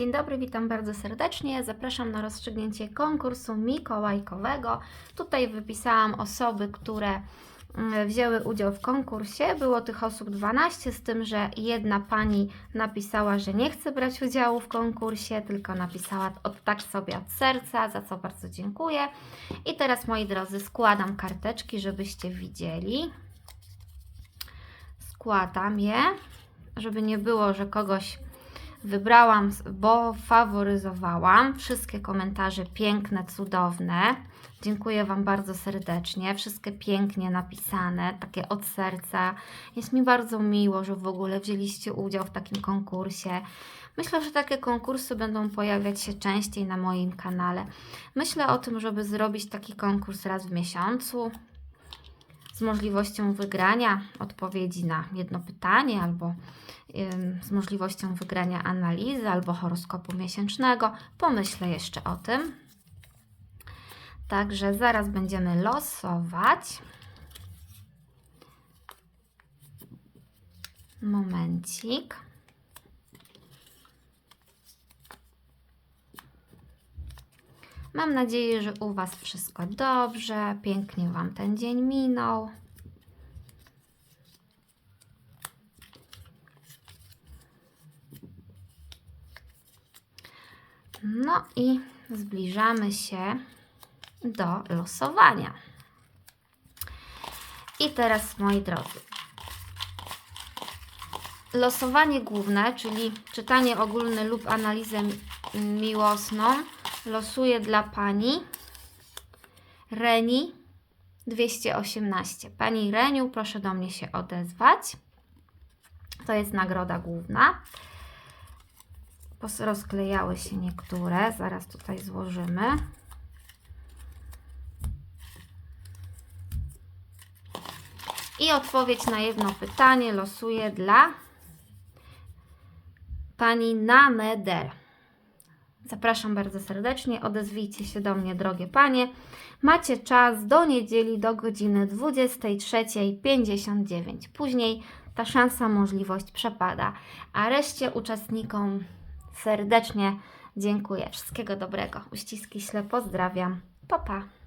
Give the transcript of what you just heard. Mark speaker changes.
Speaker 1: Dzień dobry, witam bardzo serdecznie. Zapraszam na rozstrzygnięcie konkursu mikołajkowego. Tutaj wypisałam osoby, które mm, wzięły udział w konkursie. Było tych osób 12, z tym, że jedna pani napisała, że nie chce brać udziału w konkursie, tylko napisała od tak sobie od serca, za co bardzo dziękuję. I teraz, moi drodzy, składam karteczki, żebyście widzieli. Składam je, żeby nie było, że kogoś wybrałam, bo faworyzowałam. Wszystkie komentarze piękne, cudowne. Dziękuję Wam bardzo serdecznie. Wszystkie pięknie napisane, takie od serca. Jest mi bardzo miło, że w ogóle wzięliście udział w takim konkursie. Myślę, że takie konkursy będą pojawiać się częściej na moim kanale. Myślę o tym, żeby zrobić taki konkurs raz w miesiącu z możliwością wygrania odpowiedzi na jedno pytanie albo z możliwością wygrania analizy albo horoskopu miesięcznego. Pomyślę jeszcze o tym. Także zaraz będziemy losować. Momencik. Mam nadzieję, że u Was wszystko dobrze, pięknie Wam ten dzień minął. No i zbliżamy się do losowania. I teraz, moi drodzy, losowanie główne, czyli czytanie ogólne lub analizę mi- miłosną, losuję dla Pani Reni 218. Pani Reniu, proszę do mnie się odezwać. To jest nagroda główna. Rozklejały się niektóre, zaraz tutaj złożymy. I odpowiedź na jedno pytanie losuję dla pani Nameder. Zapraszam bardzo serdecznie, odezwijcie się do mnie, drogie panie. Macie czas do niedzieli do godziny 23.59. Później ta szansa, możliwość przepada. A reszcie uczestnikom serdecznie dziękuję. Wszystkiego dobrego. Uściski śle pozdrawiam. Pa, pa.